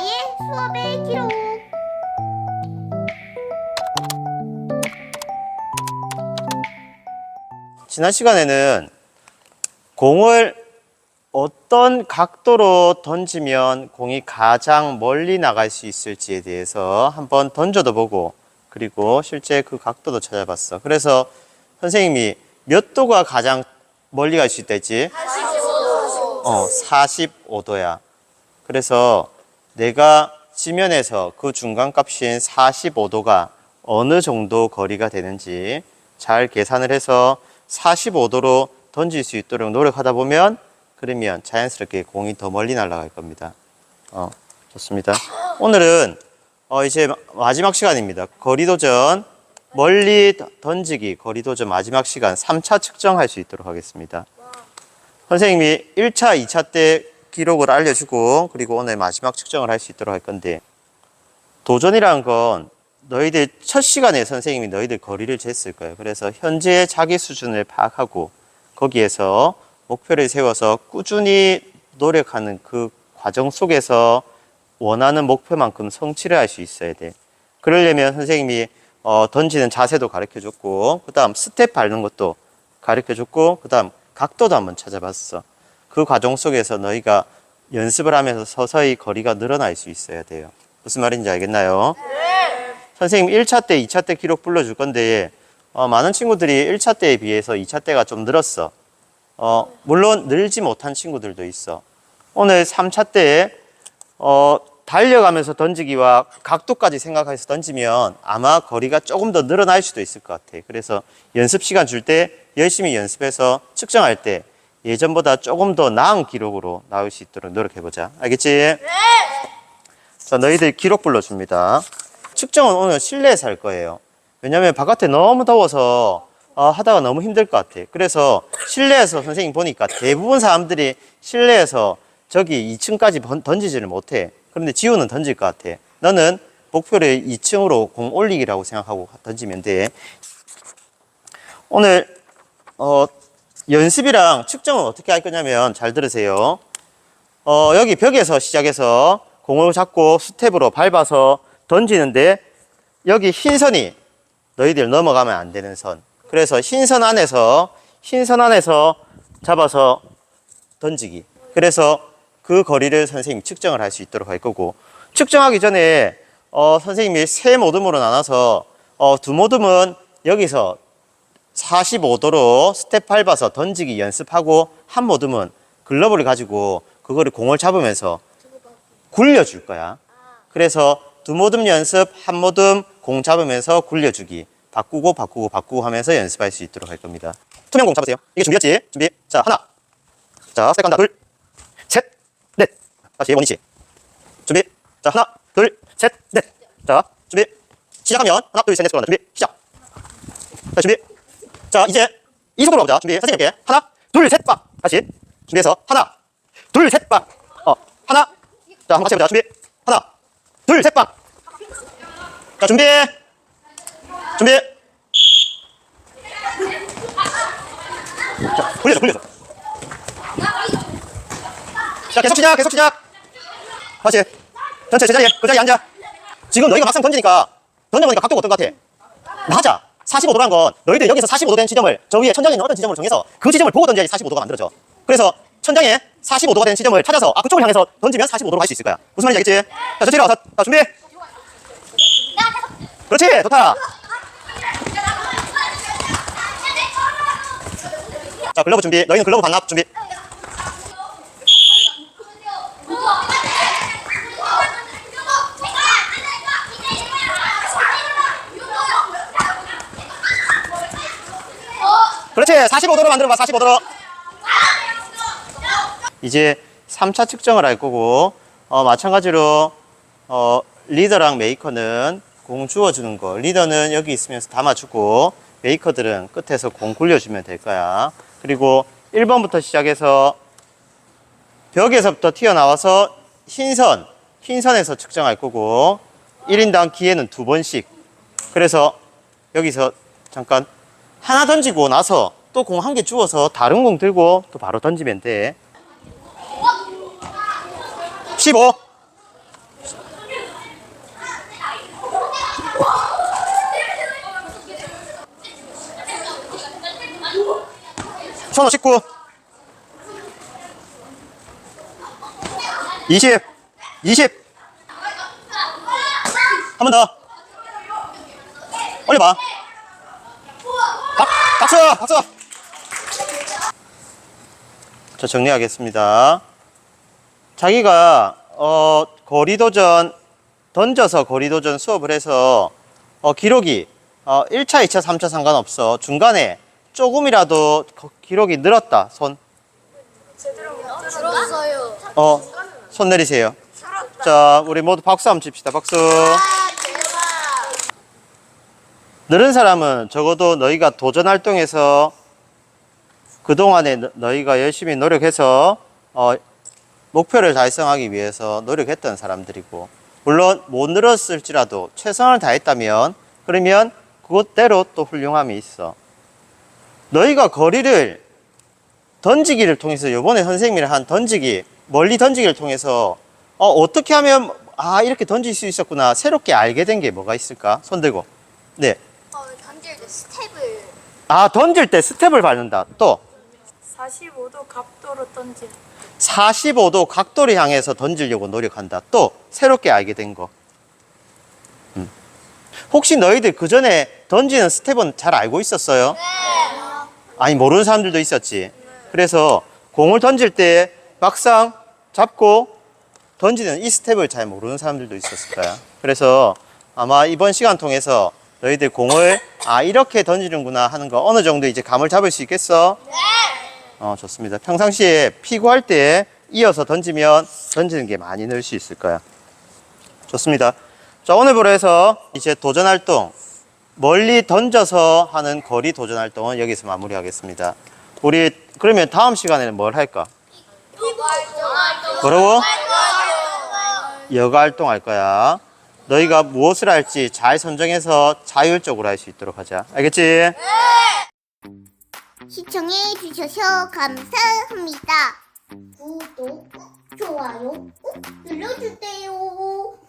나의 수업의 기록. 지난 시간에는 공을 어떤 각도로 던지면 공이 가장 멀리 나갈 수 있을지에 대해서 한번 던져도 보고 그리고 실제 그 각도도 찾아봤어. 그래서 선생님이 몇 도가 가장 멀리 갈 수 있다 했지? 45도. 어, 45도야. 그래서 내가 지면에서 그 중간값인 45도가 어느 정도 거리가 되는지 잘 계산을 해서 45도로 던질 수 있도록 노력하다 보면 그러면 자연스럽게 공이 더 멀리 날아갈 겁니다. 어, 좋습니다. 오늘은 어, 이제 마- 마지막 시간입니다. 거리 도전 멀리 더- 던지기 거리 도전 마지막 시간 3차 측정할 수 있도록 하겠습니다. 선생님이 1차, 2차 때 기록을 알려주고 그리고 오늘 마지막 측정을 할 수 있도록 할 건데 도전이라는 건 너희들 첫 시간에 선생님이 너희들 거리를 쟀을 거예요. 그래서 현재 자기 수준을 파악하고 거기에서 목표를 세워서 꾸준히 노력하는 그 과정 속에서 원하는 목표만큼 성취를 할 수 있어야 돼. 그러려면 선생님이 어, 던지는 자세도 가르쳐 줬고, 그 다음 스텝 밟는 것도 가르쳐 줬고, 그 다음 각도도 한번 찾아봤어. 그 과정 속에서 너희가 연습을 하면서 서서히 거리가 늘어날 수 있어야 돼요. 무슨 말인지 알겠나요? 선생님 1차 때, 2차 때 기록 불러줄 건데, 어, 많은 친구들이 1차 때에 비해서 2차 때가 좀 늘었어. 어, 물론 늘지 못한 친구들도 있어. 오늘 3차 때에, 어, 달려가면서 던지기와 각도까지 생각해서 던지면 아마 거리가 조금 더 늘어날 수도 있을 것 같아. 그래서 연습 시간 줄 때 열심히 연습해서 측정할 때 예전보다 조금 더 나은 기록으로 나올 수 있도록 노력해보자. 알겠지? 네! 자, 너희들 기록 불러줍니다. 측정은 오늘 실내에서 할 거예요. 왜냐면 바깥에 너무 더워서 어, 하다가 너무 힘들 것 같아. 그래서 실내에서 선생님 보니까 대부분 사람들이 실내에서 저기 2층까지 던지지를 못해. 그런데 지우는 던질 것 같아. 너는 목표를 2층으로 공 올리기라고 생각하고 던지면 돼. 오늘 어, 연습이랑 측정은 어떻게 할 거냐면 잘 들으세요. 어, 여기 벽에서 시작해서 공을 잡고 스텝으로 밟아서 던지는데 여기 흰 선이 너희들 넘어가면 안 되는 선. 그래서 흰 선 안에서 흰 선 안에서 잡아서 던지기. 그래서 그 거리를 선생님이 측정을 할 수 있도록 할 거고 측정하기 전에 어, 선생님이 세 모듬으로 나눠서 어, 두 모듬은 여기서 45도로 스텝 밟아서 던지기 연습하고 한 모듬은 글러브를 가지고 그거를 공을 잡으면서 굴려줄 거야. 그래서 두 모듬 연습, 한 모듬 공 잡으면서 굴려주기. 바꾸고 바꾸고 바꾸고 하면서 연습할 수 있도록 할 겁니다. 투명 공 잡으세요. 이게 준비했지? 준비. 자, 하나. 자, 스텝 간다. 둘. 셋. 넷. 다시 원위치. 준비. 자, 하나, 둘, 셋, 넷. 자, 준비. 시작하면 하나, 둘, 셋, 넷. 준비. 시작. 자, 준비. 자, 이제 이 속도로 가보자. 준비. 선생님께 하나, 둘, 셋, 빡. 다시. 준비해서 하나, 둘, 셋, 빡. 어, 하나. 자, 한번 같이 해보자. 준비. 하나, 둘, 셋, 빡. 자, 준비. 준비. 자, 굴려줘, 굴려줘. 자, 계속 시작, 계속 시작. 다시. 전체 제자리에, 그 자리에 앉아. 지금 너희가 막상 던지니까, 던져보니까 각도가 어떤 것 같아? 맞아. 45도란 건 너희들 여기서 45도 된 지점을 저 위에 천장에 있는 어떤 지점으로 정해서 그 지점을 보고 던져야지 45도가 만들어져. 그래서 천장에 45도가 된 지점을 찾아서 아 그쪽을 향해서 던지면 45도로 갈 수 있을 거야. 무슨 말인지 알겠지? 자, 저쪽으로 자, 자, 준비. 그렇지, 좋다. 자, 글러브 준비. 너희는 글러브 반납 준비. 그렇지, 45도로 만들어봐, 45도로. 이제 3차 측정을 할 거고, 어, 마찬가지로, 어, 리더랑 메이커는 공 주워주는 거. 리더는 여기 있으면서 담아주고, 메이커들은 끝에서 공 굴려주면 될 거야. 그리고 1번부터 시작해서 벽에서부터 튀어나와서 흰선, 흰선에서 측정할 거고, 1인당 기회는 두 번씩. 그래서 여기서 잠깐 하나 던지고 나서 또 공 한 개 주워서 다른 공 들고 또 바로 던지면 돼. 15. 15, 19 20 20 한 번 더. 올려봐. 박, 박수 박수. 자 정리하겠습니다 자기가 어, 거리도전 던져서 거리도전 수업을 해서 어, 기록이 어, 1차, 2차, 3차 상관없어. 중간에 조금이라도 거- 기록이 늘었다. 손. 들었어요. 어, 손 내리세요. 자, 우리 모두 박수 한번 칩시다. 박수. 늘은 사람은 적어도 너희가 도전 활동에서 그동안에 너- 너희가 열심히 노력해서 어, 목표를 달성하기 위해서 노력했던 사람들이고 물론 못 늘었을지라도 최선을 다했다면 그러면 그것대로 또 훌륭함이 있어. 너희가 거리를 던지기를 통해서 이번에 선생님이 한 던지기 멀리 던지기를 통해서 어, 어떻게 하면 아 이렇게 던질 수 있었구나 새롭게 알게 된 게 뭐가 있을까? 손 들고 네. 어, 던질 때 스텝을 아 던질 때 스텝을 밟는다. 또 45도 각도로 던지 45도 각도를 향해서 던지려고 노력한다. 또 새롭게 알게 된 거. 음. 혹시 너희들 그 전에 던지는 스텝은 잘 알고 있었어요? 아니 모르는 사람들도 있었지. 그래서 공을 던질 때 막상 잡고 던지는 이 스텝을 잘 모르는 사람들도 있었을 거야. 그래서 아마 이번 시간 통해서 너희들 공을 아 이렇게 던지는구나 하는 거 어느 정도 이제 감을 잡을 수 있겠어? 어, 좋습니다. 평상시에 피구할 때 이어서 던지면 던지는 게 많이 늘 수 있을 거야. 좋습니다. 자, 오늘부로 해서 이제 도전 활동, 멀리 던져서 하는 거리 도전 활동은 여기서 마무리하겠습니다. 우리 그러면 다음 시간에는 뭘 할까? 뭐라고? 여가 활동 할 거야. 너희가 무엇을 할지 잘 선정해서 자율적으로 할 수 있도록 하자. 알겠지? 시청해 주셔서 감사합니다. 구독, 좋아요 꼭 눌러주세요.